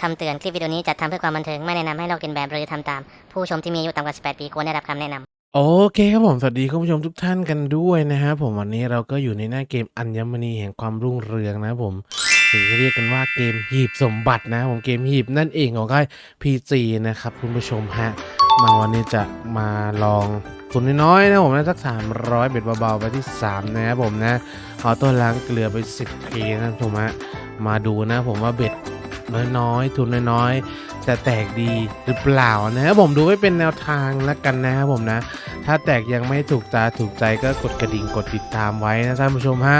คำเตือนคลิปวิดีโอนี้จัดทำเพื่อความบันเทิง ไม่แนะนำให้ลอกเลียนแบบหรือทำตาม ผู้ชมที่มีอายุต่ำกว่า 18 ปีควรได้รับคำแนะนำ โอเคครับผม สวัสดีคุณผู้ชมทุกท่านกันด้วยนะครับผมวันนี้เราก็อยู่ในหน้าเกมอัญมณีแห่งความรุ่งเรืองนะครับผมหรือเรียกกันว่าเกมหีบสมบัตินะครับผมเกมหีบนั่นเองของค่าย PC นะครับคุณผู้ชมฮะมาวันนี้จะมาลองทุนน้อยๆนะผมนะสัก 300 เบ็ดเบาๆไปที่ 3 นะครับผมนะขอตัวล้างเกลือไป 10เพนะผมฮะมาดูนะผมว่าเบ็ด น้อยๆ ทุนน้อยๆ จะแตกดีหรือเปล่านะผมดูไว้เป็นแนวทางแล้วกันนะครับผมนะ ถ้าแตกยังไม่ถูกตาถูกใจก็กดกระดิ่งกดติดตามไว้นะท่านผู้ชมฮะ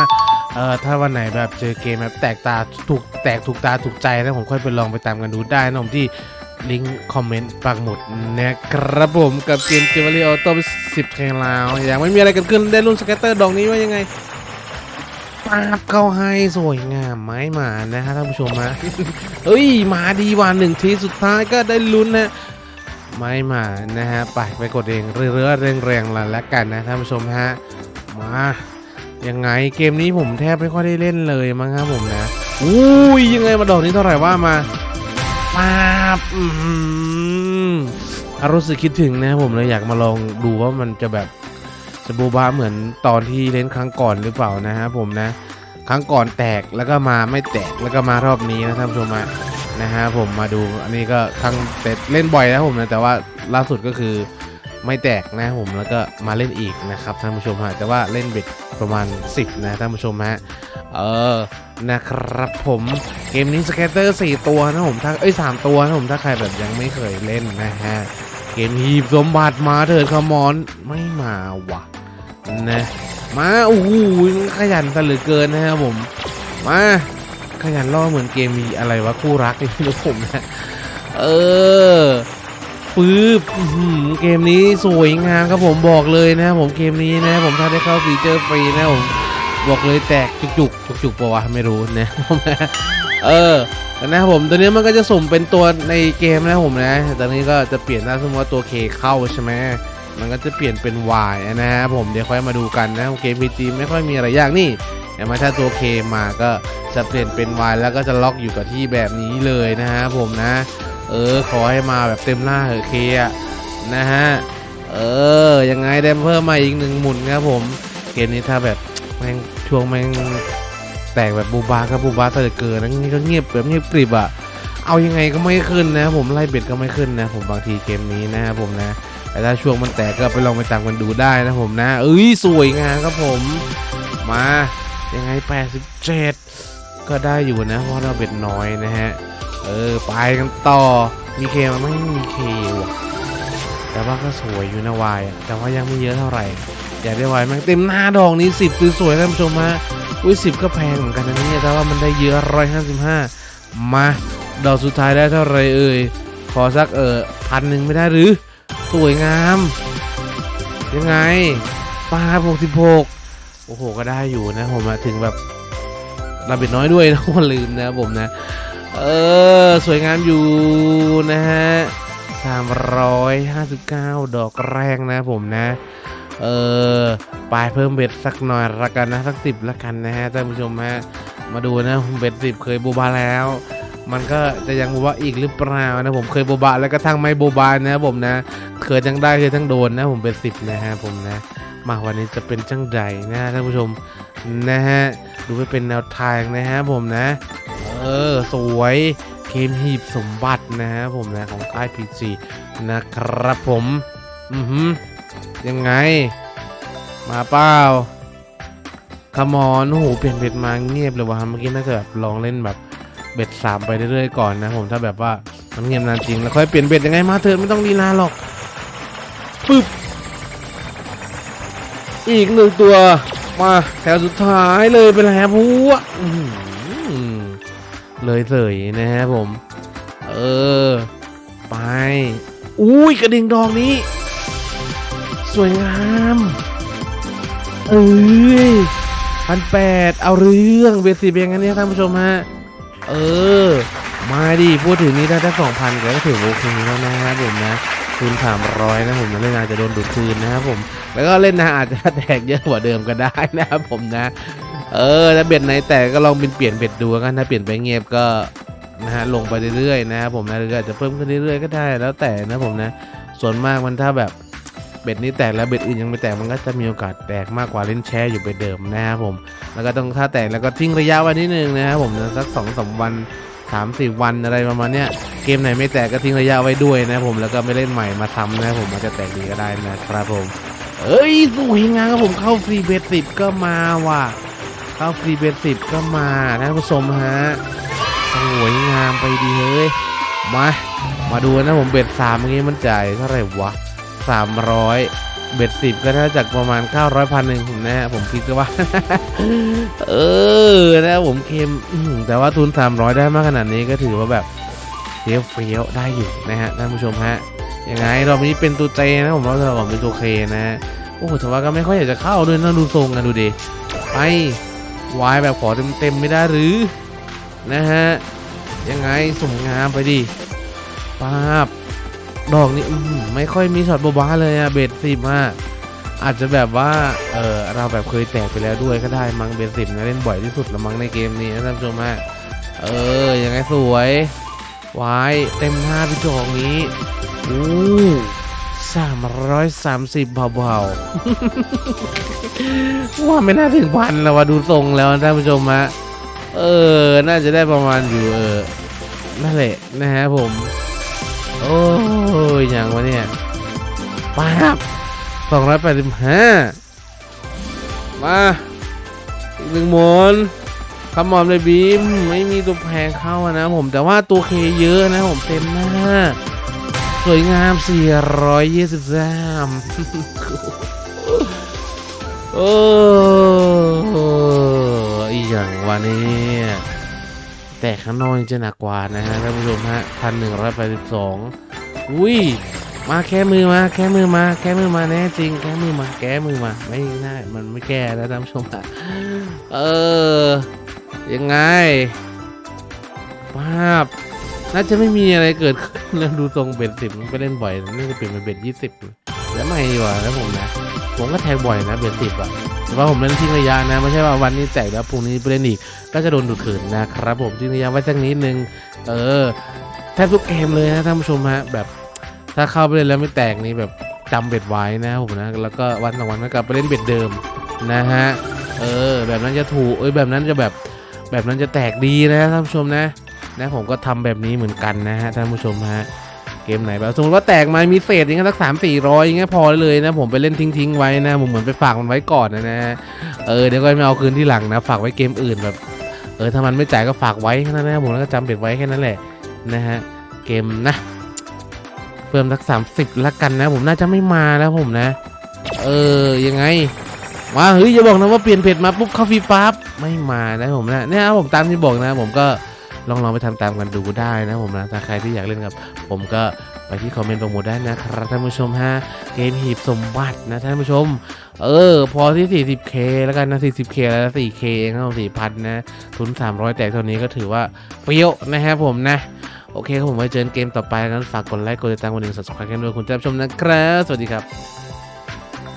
เอ่อถ้าวันไหนแบบเจอเกมแบบแตกตาถูกแตกถูกตาถูกใจนะผมค่อยไปลองไปตามกันดูได้นะผมที่ลิงก์คอมเมนต์ปักหมุดนะครับผมกับเกมจิวเวลรี่ออโต้สิบเพลงลาวอย่างไม่มีอะไรเกิดขึ้นได้รุ่นสเก็ตเตอร์ดอกนี้ว่ายังไง ปาบเข้าให้สวยงามไม้หมานะฮะท่านผู้ชมฮะเอ้ยมาดีว่าหนึ่งทีสุดท้ายก็ได้ลุ้นนะไม่มานะฮะไปไปกดเองเรื่อยๆแรงๆละแล้วกันนะท่านผู้ชมฮะมายังไงเกมนี้ผมแทบไม่ค่อยได้เล่นเลยมั้งครับผมนะอุ้ยยังไงมาดอกนี้เท่าไหร่ว่ามาปาบอืมรู้สึกคิดถึงนะผมเลยอยากมาลองดูว่ามันจะแบบ จะโบบาเหมือนตอนที่เล่นครั้งก่อนหรือเปล่านะฮะผมนะ ครั้งก่อนแตกแล้วก็มาไม่แตกแล้วก็มารอบนี้นะท่านผู้ชมะนะฮะผมมาดูอันนี้ก็ครั้งแต่เล่นบ่อยนะผมนะแต่ว่าล่าสุดก็คือไม่แตกนะผมแล้วก็มาเล่นอีกนะครับท่านผู้ชมฮะแต่ว่าเล่นเบ็ดประมาณ 10 นะท่านผู้ชมฮะเออนะครับผมเกมนี้สเกตเตอร์4ตัวนะผมถ้าเอ้ยสตัวนะผมถ้าใครแบบยังไม่เคยเล่นนะฮะเกมหีบสมบัติมาเถิดขมอนไม่มาว่ะ นะมาโอ้โหขยันซะเหลือเกินนะครับผม มาขยันล่อเหมือนเกมมีอะไรวะคู่รักนี่นะผมนะเออปื๊บเกมนี้สวยงามครับผมบอกเลยนะผมเกมนี้นะผมถ้าได้เข้าฟีเจอร์ฟรีนะผมบอกเลยแตกจุกจุกจุกจุกปะวะไม่รู้นะเออนะครับผมตัวนี้มันก็จะสุ่มเป็นตัวในเกมนะผมนะ ตอนนี้ก็จะเปลี่ยนถ้าสมมติว่าตัว K เข้าใช่ไหม มันก็จะเปลี่ยนเป็น Y นะครับผมเดี๋ยวค่อยมาดูกันนะเกม PG ไม่ค่อยมีอะไรยากนี่แต่มาถ้าตัว K มาก็จะเปลี่ยนเป็น Y แล้วก็จะล็อกอยู่กับที่แบบนี้เลยนะฮะผมนะ เออขอให้มาแบบเต็มหน้าเหอะ K อะนะฮะเออยังไงได้เพิ่มมาอีกหนึ่งหมุนครับผม เกมนี้ถ้าแบบแม่งช่วงแม่งแตกแบบบูบาครับบูบาเตอเกินนะนี่ก็เงียบแบบเงียบกริบอะเอายังไงก็ไม่ขึ้นนะผมไล่เบ็ดก็ไม่ขึ้นนะผมบางทีเกมนี้นะครับผมนะ แต่ถ้าช่วงมันแตกก็ไปลองไปตามกันดูได้นะผมนะ เอ้ยสวยงามครับผม มายังไง 87 ก็ได้อยู่นะ เพราะเราเบ็ดน้อยนะฮะ เออ ไปกันต่อ มีเคมันไม่มีเคว่ะแต่ว่าก็สวยอยู่นะวาย แต่ว่ายังไม่เยอะเท่าไหร่ อยากได้วายมั้งเต็มหน้าดอกนี้ 10 คือสวยท่านผู้ชมฮะ อุ้ยสิก็แพงเหมือนกันนะนี่แต่ว่ามันได้เยอะ 155 มา ดอกสุดท้ายได้เท่าไหรเอ่ย ขอสักเออพันหนึ่งไม่ได้หรือ สวยงาม ยังไงปลา66โอ้โห ก็ได้อยู่นะ ผมมาถึงแบบระเบิดน้อยด้วยนะผมลืมนะผมนะ เออ สวยงามอยู่นะฮะ359ดอกแรกนะผมนะ เออปลายเพิ่มเบ็ดสักหน่อยละกันนะ สักสิบละกันนะฮะท่านผู้ชมฮะ มาดูนะผมเบ็ดสิบเคยบูบาแล้ว มันก็จะยังบูบาอีกหรือเปล่านะผมเคยโบบาแล้วก็ทั้งไม่โบบานะผมนะ เคยทั้งได้เคยทั้งโดนนะผมเป็นสิบนะฮะผมนะ มาวันนี้จะเป็นจังใดนะท่านผู้ชมนะฮะดูไปเป็นแนวทางนะฮะผมนะ เออสวยเกมหีบสมบัตินะฮะผมนะของค่ายพีจีนะครับผม อือหือยังไง มาเปล่าคามอนโอ้โหเปลี่ยนเบ็ดมาเงียบเลยว่ะเมื่อกี้น่าจะแบบลองเล่นแบบ เบ็ดสามไปเรื่อยๆก่อนนะผมถ้าแบบว่ามันเงียบนานจริงแล้วค่อยเปลี่ยนเบ็ดยังไงมาเถอะไม่ต้องลีลาหรอกปึ๊บอีกหนึ่งตัวมาแถวสุดท้ายเลยไปแล้วพวกอื้อหือเลยเสยนะฮะผม เออ ไป อุ้ยกระดิ่งดอกนี้ สวยงามเอ้ยพันแปดเอาเรื่องเบสิเป็นงั้นเนี่ยท่านผู้ชมฮะ เออ มาดิพูดถึงนี้ได้แค่สองพันก็ถือโอเคแล้วนะครับผมนะคูณสามร้อยนะผมเล่นอาจจะโดนดูดคืนนะครับผม แล้วก็เล่นนะอาจจะแตกเยอะกว่าเดิมก็ได้นะครับผมนะ เออถ้าเบ็ดไหนแตกก็ลองเป็นเปลี่ยนเบ็ดดูกันถ้าเปลี่ยนไปเงียบก็นะฮะลงไปเรื่อยๆนะครับผมนะหรืออาจจะเพิ่มขึ้นเรื่อยๆก็ได้แล้วแต่นะผมนะ ส่วนมากมันถ้าแบบ เบ็ดนี้แตกแล้วเบ็ดอื่นยังไม่แตกมันก็จะมีโอกาสแตกมากกว่าเล่นแช่อยู่ไปเดิมนะครับผม แล้วก็ต้องถ้าแตกแล้วก็ทิ้งระยะไว้นิดนึงนะครับผมสักสองสามวันสามสี่วันอะไรประมาณเนี้ยเกมไหนไม่แตกก็ทิ้งระยะไว้ด้วยนะครับผมแล้วก็ไม่เล่นใหม่มาทำนะครับผมมันจะแตกดีก็ได้นะครับผมเอ้ยสวยงามครับผมเข้าฟรีเบสสิบก็มาว่ะเข้าฟรีเบสสิบก็มาท่านผู้ชมฮะสวยงามไปดีเฮ้ยมามาดูนะผมเบ็ดสามเมื่อกี้มันจ่ายเท่าไหร่วะ สามร้อยเบ็ดสิบก็น่าจะประมาณ 900พันหนึ่งผมนะฮะผมคิดว่า เออนะผมเค็มแต่ว่าทุน 300 ได้มากขนาดนี้ก็ถือว่าแบบเฟี้ยวเฟี้ยวได้อยู่นะฮะท่านผู้ชมฮะยังไงรอบนี้เป็นตัวเจนะผมว่าเราเป็นตัวเคนะฮะโอ้โหแต่ว่าก็ไม่ค่อยอยากจะเข้าด้วยนะดูทรงกันดูดิไปวายแบบขอเต็มๆไม่ได้หรือนะฮะยังไงสมงามไปดิป้าบ ดอกนี้ไม่ค่อยมีช็อตบบ้าเลยอะเบสสิบอะอาจจะแบบว่า เออเราแบบเคยแตกไปแล้วด้วยก็ได้มั้งเบสสิบนะเล่นบ่อยที่สุดละมั้งในเกมนี้นะท่านผู้ชมฮะเออยังไงสวยวายเต็มหน้าพี่ดอกนี้อู้สามร้อยสามสิบเบาๆว่าไม่น่าถึงพันแล้วว่าดูทรงแล้วท่านผู้ชมฮะเออ น่าจะได้ประมาณอยู่เออนั่นแหละนะฮะผม โอ้ยอย่างวะเนี่ยป้าบสองร้อยแปดสิบห้ามาอีกหนึ่งหมนคำมอมเลยบีมไม่มีตัวแพงเข้าอะนะผมแต่ว่าตัวเคเยอะนะผมเต็มหน้า สวยงาม 423 โอ้อีหยังวะเนี่ย แต่ข้างนอกยังจะหนักกว่านะฮะท่านผู้ชมฮะพันหนึ่งร้อยแปดสิบสองอุ้ยมาแค่มือมาแค่มือมาแค่มือมาแน่จริงแค่มือมาแก้มือมาไม่ง่ายมันไม่แก้แล้วท่านผู้ชมฮะเออยังไงภาพน่าจะไม่มีอะไรเกิดขึ้นแล้วดูทรงเบ็ดสิบไปเล่นบ่อยน่าจะเปลี่ยนเป็นเบ็ดยี่สิบแล้วไม่ดีกว่าแล้วผมนะผมก็แทงบ่อยนะเบ็ดสิบอะ แต่ว่าผมเล่นทิ้งระยะนะไม่ใช่ว่าวันนี้แตกแล้วพรุ่งนี้ไปเล่นอีกก็จะโดนดูดขืนนะครับผมทิ้งระยะไว้สักนิดนึงเออแทบทุกเกมเลยนะท่านผู้ชมฮะแบบถ้าเข้าไปเล่นแล้วไม่แตกนี่แบบจำเบ็ดไว้นะผมนะแล้วก็วันต่อวันก็กลับไปเล่นเบ็ดเดิมนะฮะเออแบบนั้นจะถูกเอ้ยแบบนั้นจะแบบแบบนั้นจะแตกดีนะท่านผู้ชมนะนะผมก็ทำแบบนี้เหมือนกันนะฮะท่านผู้ชมฮะ เกมไหนแบบสมมติว่าแตกมามีเศษอย่างเงี้ยสักสามสี่ร้อยอย่างเงี้ยพอเลยนะ ผมไปเล่นทิ้งๆไว้นะผมเหมือนไปฝากมันไว้ก่อนนะนะเออเดี๋ยวก็ไม่เอาคืนที่หลังนะ ฝากไว้เกมอื่นแบบ เออถ้ามันไม่จ่ายก็ฝากไว้แค่นั้นนะผมแล้วก็จำเบ็ดไว้แค่นั้นแหละนะฮะเกมนะ เพิ่มสักสามสิบละกันนะ ผมน่าจะไม่มาแล้วผมนะ เออยังไงมาเฮ้ยอย่าบอกนะว่าเปลี่ยนเพจมาปุ๊บเข้าฟีปั๊บไม่มานะผมนะเนี่ยผมตามที่บอกนะ ผมก็ ลองลองไปทำตามกันดูได้นะผมนะถ้าใครที่อยากเล่นกับ ผมก็ไปที่คอมเมนต์โปรโมทได้นะครับท่านผู้ชมฮะเกมหีบสมบัตินะท่านผู้ชม เออ พอที่ 40k แล้วกันนะ 40k แล้ว 4k เองครับ4,000 นะ ทุน 300 แตกเท่านี้ก็ถือว่าเปรี้ยวนะครับผมนะ โอเคครับผมไว้เจอกันเกมต่อไปงั้นฝากกดไลค์กดติดตามกดหนึ่ง subscribe กันด้วยคุณเจ้ชมนะครับ สวัสดีครับ